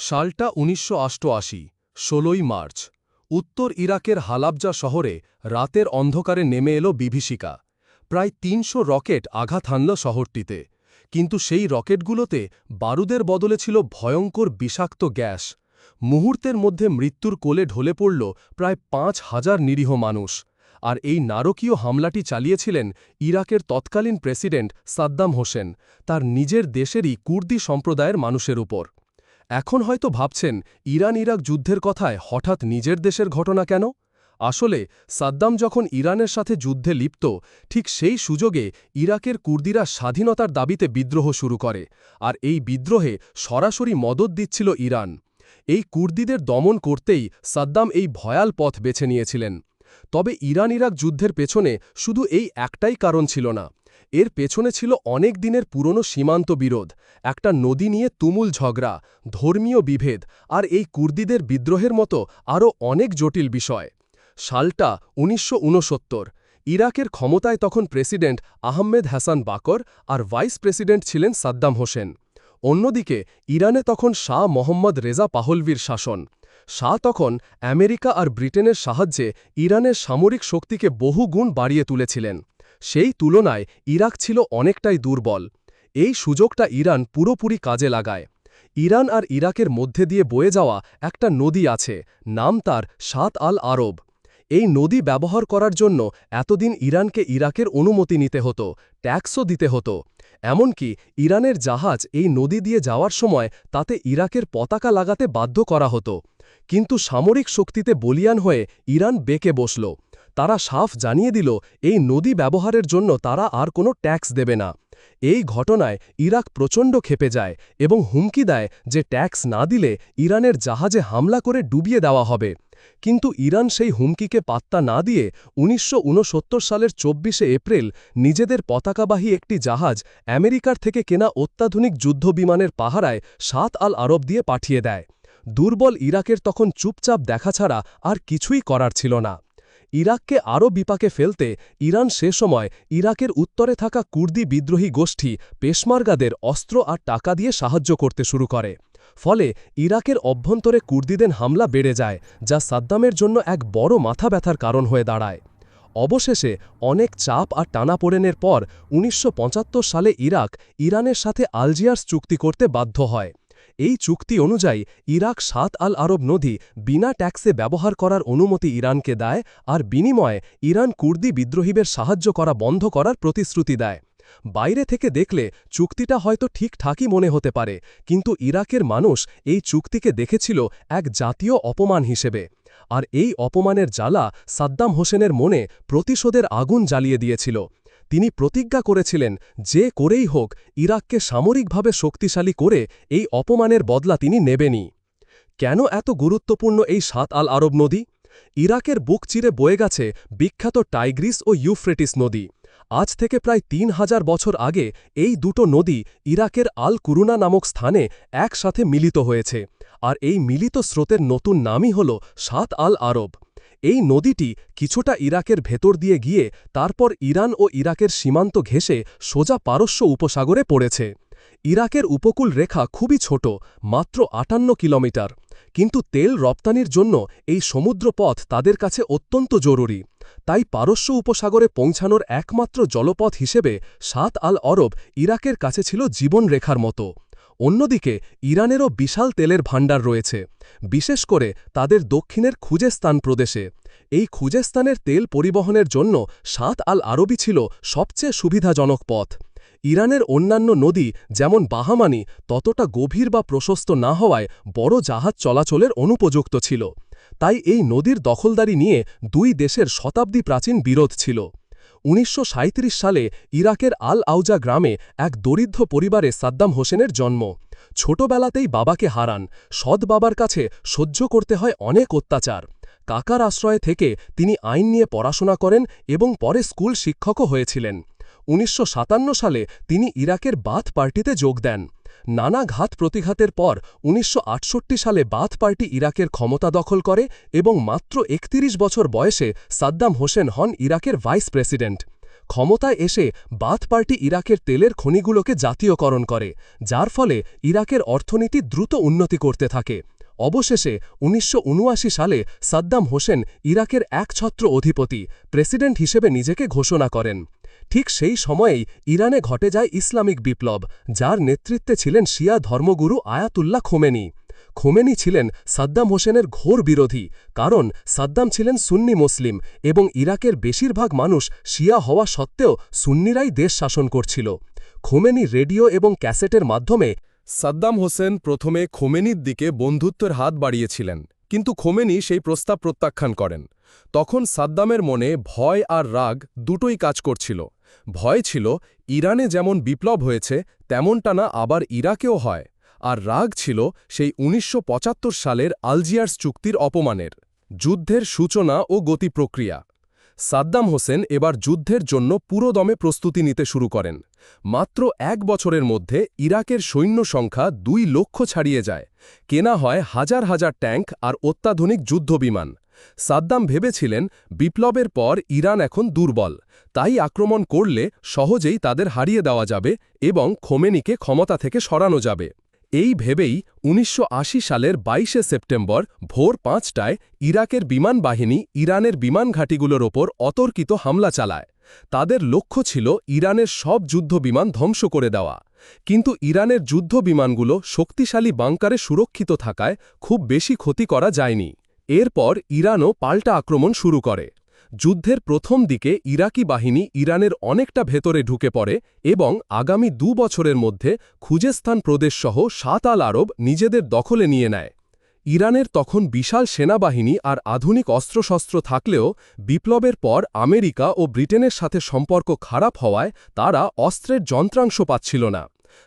সালটা উনিশশো অষ্টআশি, ষোলোই মার্চ। উত্তর ইরাকের হালাবজা শহরে রাতের অন্ধকারে নেমে এলো বিভীষিকা। প্রায় তিনশো রকেট আঘাত হানল শহরটিতে। কিন্তু সেই রকেটগুলোতে বারুদের বদলে ছিল ভয়ঙ্কর বিষাক্ত গ্যাস। মুহূর্তের মধ্যে মৃত্যুর কোলে ঢলে পড়ল প্রায় পাঁচ হাজার নিরীহ মানুষ। আর এই নারকীয় হামলাটি চালিয়েছিলেন ইরাকের তৎকালীন প্রেসিডেন্ট সাদ্দাম হোসেন, তার নিজের দেশেরই কুর্দি সম্প্রদায়ের মানুষের উপর। এখন হয়তো ভাবছেন ইরান ইরাক যুদ্ধের কথায় হঠাৎ নিজের দেশের ঘটনা কেন? আসলে, সাদ্দাম যখন ইরানের সাথে যুদ্ধে লিপ্ত, ঠিক সেই সুযোগে ইরাকের কুর্দিরা স্বাধীনতার দাবিতে বিদ্রোহ শুরু করে, আর এই বিদ্রোহে সরাসরি মদত দিচ্ছিল ইরান। এই কুর্দিদের দমন করতেই সাদ্দাম এই ভয়াল পথ বেছে নিয়েছিলেন। তবে ইরান ইরাক যুদ্ধের পেছনে শুধু এই একটাই কারণ ছিল না। এর পেছনে ছিল অনেক দিনের পুরনো সীমান্ত বিরোধ, একটা নদী নিয়ে তুমুল ঝগড়া, ধর্মীয় বিভেদ আর এই কুর্দিদের বিদ্রোহের মতো আরও অনেক জটিল বিষয়। সালটা উনিশশো ঊনসত্তর ইরাকের ক্ষমতায় তখন প্রেসিডেন্ট আহমেদ হাসান বাকর আর ভাইস প্রেসিডেন্ট ছিলেন সাদ্দাম হোসেন। অন্যদিকে, ইরানে তখন শাহ মোহাম্মদ রেজা পাহলভির শাসন। শাহ তখন আমেরিকা আর ব্রিটেনের সাহায্যে ইরানের সামরিক শক্তিকে বহু গুণ বাড়িয়ে তুলেছিলেন। সেই তুলনায় ইরাক ছিল অনেকটাই দুর্বল। এই সুযোগটা ইরান পুরোপুরি কাজে লাগায়। ইরান আর ইরাকের মধ্যে দিয়ে বয়ে যাওয়া একটা নদী আছে, নাম তার সাত আল আরব। এই নদী ব্যবহার করার জন্য এতদিন ইরানকে ইরাকের অনুমতি নিতে হতো, ট্যাক্সও দিতে হতো। এমনকি ইরানের জাহাজ এই নদী দিয়ে যাওয়ার সময় তাতে ইরাকের পতাকা লাগাতে বাধ্য করা হতো। কিন্তু সামরিক শক্তিতে বলিয়ান হয়ে ইরান বেঁকে বসল। তারা সাফ জানিয়ে দিল, এই নদী ব্যবহারের জন্য তারা আর কোনো ট্যাক্স দেবে না। এই ঘটনায় ইরাক প্রচণ্ড খেপে যায় এবং হুমকি দেয় যে ট্যাক্স না দিলে ইরানের জাহাজে হামলা করে ডুবিয়ে দেওয়া হবে। কিন্তু ইরান সেই হুমকিকে পাত্তা না দিয়ে উনিশশো উনসত্তর সালের চব্বিশে এপ্রিল নিজেদের পতাকাবাহী একটি জাহাজ আমেরিকার থেকে কেনা অত্যাধুনিক যুদ্ধবিমানের পাহারায় সাত আল আরব দিয়ে পাঠিয়ে দেয়। দুর্বল ইরাকের তখন চুপচাপ দেখা ছাড়া আর কিছুই করার ছিল না। ইরাককে আরও বিপাকে ফেলতে ইরান সে সময় ইরাকের উত্তরে থাকা কুর্দি বিদ্রোহী গোষ্ঠী পেশমার্গাদের অস্ত্র আর টাকা দিয়ে সাহায্য করতে শুরু করে। ফলে ইরাকের অভ্যন্তরে কুর্দিদের হামলা বেড়ে যায়, যা সাদ্দামের জন্য এক বড় মাথা ব্যথার কারণ হয়ে দাঁড়ায়। অবশেষে অনেক চাপ আর টানাপোড়েনের পর উনিশশো পঁচাত্তর সালে ইরাক ইরানের সাথে আলজিয়ার্স চুক্তি করতে বাধ্য হয়। এই চুক্তি অনুযায়ী ইরাক সাত আল আরব নদী বিনা ট্যাক্সে ব্যবহার করার অনুমতি ইরানকে দেয় আর বিনিময়ে ইরান কুর্দি বিদ্রোহীদের সাহায্য করা বন্ধ করার প্রতিশ্রুতি দেয়। বাইরে থেকে দেখলে চুক্তিটা হয়তো ঠিকঠাকই মনে হতে পারে, কিন্তু ইরাকের মানুষ এই চুক্তিকে দেখেছিল এক জাতীয় অপমান হিসেবে। আর এই অপমানের জ্বালা সাদ্দাম হোসেনের মনে প্রতিশোধের আগুন জ্বালিয়ে দিয়েছিল। তিনি প্রতিজ্ঞা করেছিলেন যে করেই হোক, ইরাককে সামরিকভাবে শক্তিশালী করে এই অপমানের বদলা তিনি নেবেনই। কেন এত গুরুত্বপূর্ণ এই সাত আল আরব নদী? ইরাকের বুক চিরে বয়ে গেছে বিখ্যাত টাইগ্রিস ও ইউফ্রেটিস নদী। আজ থেকে প্রায় তিন হাজার বছর আগে এই দুটো নদী ইরাকের আল কুরুনা নামক স্থানে একসাথে মিলিত হয়েছে। আর এই মিলিত স্রোতের নতুন নামই হল সাত আল আরব। এই নদীটি কিছুটা ইরাকের ভেতর দিয়ে গিয়ে তারপর ইরান ও ইরাকের সীমান্ত ঘেঁষে সোজা পারস্য উপসাগরে পড়েছে। ইরাকের উপকূল রেখা খুবই ছোট, মাত্র আটান্ন কিলোমিটার। কিন্তু তেল রপ্তানির জন্য এই সমুদ্রপথ তাদের কাছে অত্যন্ত জরুরি। তাই পারস্য উপসাগরে পৌঁছানোর একমাত্র জলপথ হিসেবে সাত আল অরব ইরাকের কাছে ছিল জীবনরেখার মতো। অন্যদিকে, ইরানেরও বিশাল তেলের ভাণ্ডার রয়েছে, বিশেষ করে তাদের দক্ষিণের খুজেস্তান প্রদেশে। এই খুজেস্তানের তেল পরিবহনের জন্য সাত আল আরবি ছিল সবচেয়ে সুবিধাজনক পথ। ইরানের অন্যান্য নদী, যেমন বাহামানি, ততটা গভীর বা প্রশস্ত না হওয়ায় বড় জাহাজ চলাচলের অনুপযুক্ত ছিল। তাই এই নদীর দখলদারি নিয়ে দুই দেশের শতাব্দী প্রাচীন বিরোধ ছিল। উনিশশো সাঁইত্রিশ সালে ইরাকের আল আউজা গ্রামে এক দরিদ্র পরিবারে সাদ্দাম হোসেনের জন্ম। ছোটবেলাতেই বাবাকে হারান। সৎ বাবার কাছে সহ্য করতে হয় অনেক অত্যাচার। কাকার আশ্রয়ে থেকে তিনি আইন নিয়ে পড়াশোনা করেন এবং পরে স্কুল শিক্ষকও হয়েছিলেন। উনিশশো সাতান্ন সালে তিনি ইরাকের বাথ পার্টিতে যোগ দেন। নানা ঘাত প্রতিঘাতের পর উনিশশো আটষট্টি সালে বাথ পার্টি ইরাকের ক্ষমতা দখল করে এবং মাত্র একত্রিশ বছর বয়সে সাদ্দাম হোসেন হন ইরাকের ভাইস প্রেসিডেন্ট। ক্ষমতায় এসে বাথ পার্টি ইরাকের তেলের খনিগুলোকে জাতীয়করণ করে, যার ফলে ইরাকের অর্থনীতি দ্রুত উন্নতি করতে থাকে। অবশেষে উনিশশো উনআশি সালে সাদ্দাম হোসেন ইরাকের একছত্র অধিপতি, প্রেসিডেন্ট হিসেবে নিজেকে ঘোষণা করেন। ঠিক সেই সময়েই ইরানে ঘটে যায় ইসলামিক বিপ্লব, যার নেতৃত্বে ছিলেন শিয়া ধর্মগুরু আয়াতুল্লাহ খোমেনি। খোমেনি ছিলেন সাদ্দাম হোসেনের ঘোর বিরোধী, কারণ সাদ্দাম ছিলেন সুন্নি মুসলিম এবং ইরাকের বেশিরভাগ মানুষ শিয়া হওয়া সত্ত্বেও সুন্নিরাই দেশ শাসন করছিল। খোমেনি রেডিও এবং ক্যাসেটের মাধ্যমে সাদ্দাম হোসেন প্রথমে খোমেনির দিকে বন্ধুত্বের হাত বাড়িয়েছিলেন, কিন্তু খোমেনি সেই প্রস্তাব প্রত্যাখ্যান করেন। তখন সাদ্দামের মনে ভয় আর রাগ দুটোই কাজ করছিল। ভয় ছিল, ইরানে যেমন বিপ্লব হয়েছে, তেমনটা না আবার ইরাকেও হয়। আর রাগ ছিল সেই উনিশশো পঁচাত্তর সালের আলজিয়ার্স চুক্তির অপমানের। যুদ্ধের সূচনা ও গতি প্রক্রিয়া সাদ্দাম হোসেন এবার যুদ্ধের জন্য পুরোদমে প্রস্তুতি নিতে শুরু করেন। মাত্র এক বছরের মধ্যে ইরাকের সৈন্য সংখ্যা দুই লক্ষ ছাড়িয়ে যায়। কেনা হয় হাজার হাজার ট্যাঙ্ক আর অত্যাধুনিক যুদ্ধবিমান। সাদ্দাম ভেবেছিলেন, বিপ্লবের পর ইরান এখন দুর্বল। তাই আক্রমণ করলে সহজেই তাদের হারিয়ে দেওয়া যাবে এবং খোমেনিকে ক্ষমতা থেকে সরানো যাবে। এই ভেবেই উনিশশো আশি সালের বাইশে সেপ্টেম্বর ভোর পাঁচটায় ইরাকের বিমান বাহিনী ইরানের বিমান ঘাঁটিগুলোর ওপর অতর্কিত হামলা চালায়। তাদের লক্ষ্য ছিল ইরানের সব যুদ্ধ বিমান ধ্বংস করে দেওয়া। কিন্তু ইরানের যুদ্ধ বিমানগুলো শক্তিশালী বাংকারে সুরক্ষিত থাকায় খুব বেশি ক্ষতি করা যায়নি। এরপর ইরানও পাল্টা আক্রমণ শুরু করে। যুদ্ধের প্রথম দিকে ইরাকি বাহিনী ইরানের অনেকটা ভেতরে ঢুকে পড়ে এবং আগামী দু বছরের মধ্যে খুজেস্তান প্রদেশসহ সাত আল আরব নিজেদের দখলে নিয়ে নেয়। ইরানের তখন বিশাল সেনাবাহিনী আর আধুনিক অস্ত্রশস্ত্র থাকলেও বিপ্লবের পর আমেরিকা ও ব্রিটেনের সাথে সম্পর্ক খারাপ হওয়ায় তারা অস্ত্রের যন্ত্রাংশ পাচ্ছিল না।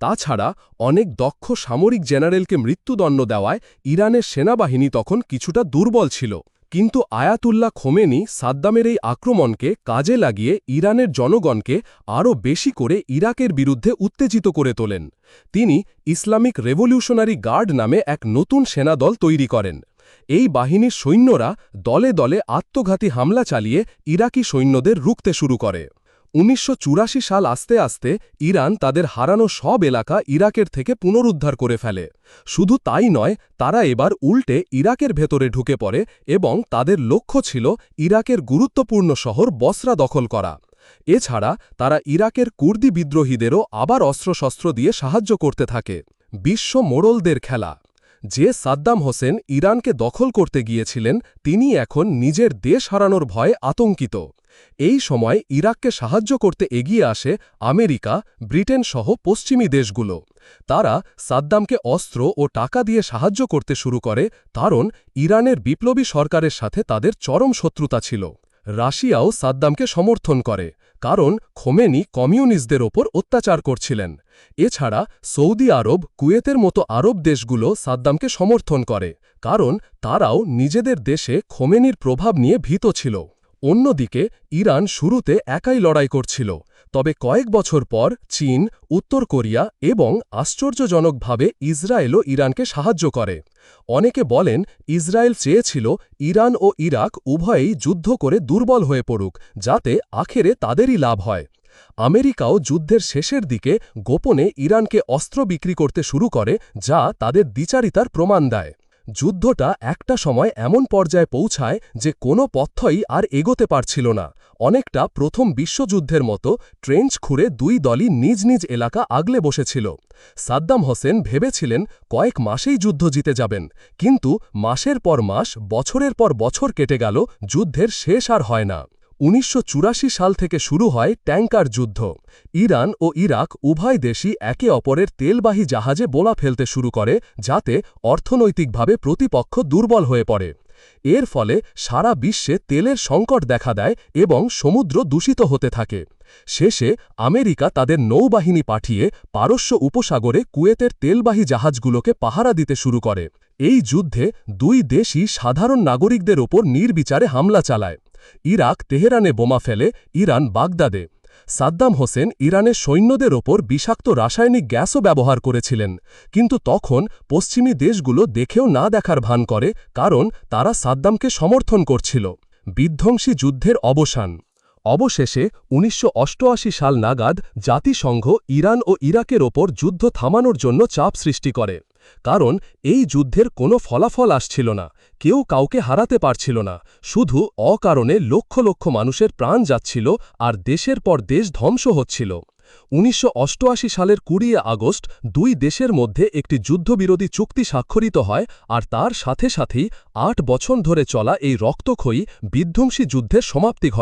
তাছাড়া অনেক দক্ষ সামরিক জেনারেলকে মৃত্যুদণ্ড দেওয়ায় ইরানের সেনাবাহিনী তখন কিছুটা দুর্বল ছিল। কিন্তু আয়াতুল্লাহ খোমেনি সাদ্দামের এই আক্রমণকে কাজে লাগিয়ে ইরানের জনগণকে আরও বেশি করে ইরাকের বিরুদ্ধে উত্তেজিত করে তোলেন। তিনি ইসলামিক রেভলিউশনারি গার্ড নামে এক নতুন সেনাদল তৈরি করেন। এই বাহিনীর সৈন্যরা দলে দলে আত্মঘাতী হামলা চালিয়ে ইরাকি সৈন্যদের রুখতে শুরু করে। উনিশশো চুরাশি সাল আস্তে আস্তে ইরান তাদের হারানো সব এলাকা ইরাকের থেকে পুনরুদ্ধার করে ফেলে। শুধু তাই নয়, তারা এবার উল্টে ইরাকের ভেতরে ঢুকে পড়ে এবং তাদের লক্ষ্য ছিল ইরাকের গুরুত্বপূর্ণ শহর বসরা দখল করা। এছাড়া তারা ইরাকের কুর্দি বিদ্রোহীদেরও আবার অস্ত্রশস্ত্র দিয়ে সাহায্য করতে থাকে। বিশ্ব মোড়লদের খেলা যে সাদ্দাম হোসেন ইরানকে দখল করতে গিয়েছিলেন, তিনি এখন নিজের দেশ হারানোর ভয়ে আতঙ্কিত। এই সময় ইরাককে সাহায্য করতে এগিয়ে আসে আমেরিকা, ব্রিটেন সহ পশ্চিমী দেশগুলো। তারা সাদ্দামকে অস্ত্র ও টাকা দিয়ে সাহায্য করতে শুরু করে, কারণ ইরানের বিপ্লবী সরকারের সাথে তাদের চরম শত্রুতা ছিল। রাশিয়াও সাদ্দামকে সমর্থন করে, কারণ খোমেনি কমিউনিস্টদের ওপর অত্যাচার করছিলেন। এছাড়া সৌদি আরব, কুয়েতের মতো আরব দেশগুলো সাদ্দামকে সমর্থন করে, কারণ তারাও নিজেদের দেশে খোমেনির প্রভাব নিয়ে ভীত ছিল। অন্যদিকে, ইরান শুরুতে একাই লড়াই করছিল। তবে কয়েক বছর পর চীন, উত্তর কোরিয়া এবং আশ্চর্যজনকভাবে ইসরায়েলও ইরানকে সাহায্য করে। অনেকে বলেন, ইসরায়েল চেয়েছিল ইরান ও ইরাক উভয়েই যুদ্ধ করে দুর্বল হয়ে পড়ুক, যাতে আখেরে তাদেরই লাভ হয়। আমেরিকাও যুদ্ধের শেষের দিকে গোপনে ইরানকে অস্ত্র বিক্রি করতে শুরু করে, যা তাদের দ্বিচারিতার প্রমাণ দেয়। যুদ্ধটা একটা সময় এমন পর্যায়ে পৌঁছায় যে কোনো পথ্যই আর এগোতে পারছিল না। অনেকটা প্রথম বিশ্বযুদ্ধের মতো ট্রেঞ্চ খুঁড়ে দুই দলই নিজ নিজ এলাকা আগলে বসেছিল। সাদ্দাম হোসেন ভেবেছিলেন কয়েক মাসেই যুদ্ধ জিতে যাবেন, কিন্তু মাসের পর মাস, বছরের পর বছর কেটে গেল, যুদ্ধের শেষ আর হয় না। উনিশশো চুরাশি সাল থেকে শুরু হয় ট্যাঙ্কার যুদ্ধ। ইরান ও ইরাক উভয় দেশই একে অপরের তেলবাহী জাহাজে বোলা ফেলতে শুরু করে, যাতে অর্থনৈতিকভাবে প্রতিপক্ষ দুর্বল হয়ে পড়ে। এর ফলে সারা বিশ্বে তেলের সংকট দেখা দেয় এবং সমুদ্র দূষিত হতে থাকে। শেষে আমেরিকা তাদের নৌবাহিনী পাঠিয়ে পারস্য উপসাগরে কুয়েতের তেলবাহী জাহাজগুলোকে পাহারা দিতে শুরু করে। এই যুদ্ধে দুই দেশই সাধারণ নাগরিকদের ওপর নির্বিচারে হামলা চালায়। ইরাক তেহরানে বোমা ফেলে ইরান বাগদাদে। সাদ্দাম হোসেন ইরানের সৈন্যদের ওপর বিষাক্ত রাসায়নিক গ্যাসও ব্যবহার করেছিলেন। কিন্তু তখন পশ্চিমী দেশগুলো দেখেও না দেখার ভান করে, কারণ তারা সাদ্দামকে সমর্থন করছিল। বিধ্বংসী যুদ্ধের অবসান। অবশেষে উনিশশো অষ্টআশি সাল নাগাদ জাতিসংঘ ইরান ও ইরাকের ওপর যুদ্ধ থামানোর জন্য চাপ সৃষ্টি করে। কারণ এই যুদ্ধের কোনো ফলাফল আসছিল না, কেউ কাউকে হারাতে পারছিল না, শুধু অকারণে লক্ষ লক্ষ মানুষের প্রাণ যাচ্ছিল আর দেশের পর দেশ ধ্বংস হচ্ছিল। উনিশশো অষ্টআশি সালের কুড়ি আগস্ট দুই দেশের মধ্যে একটি যুদ্ধবিরোধী চুক্তি স্বাক্ষরিত হয় আর তার সাথে সাথেই আট বছর ধরে চলা এই রক্তক্ষয়ী বিধ্বংসী যুদ্ধের সমাপ্তি ঘটে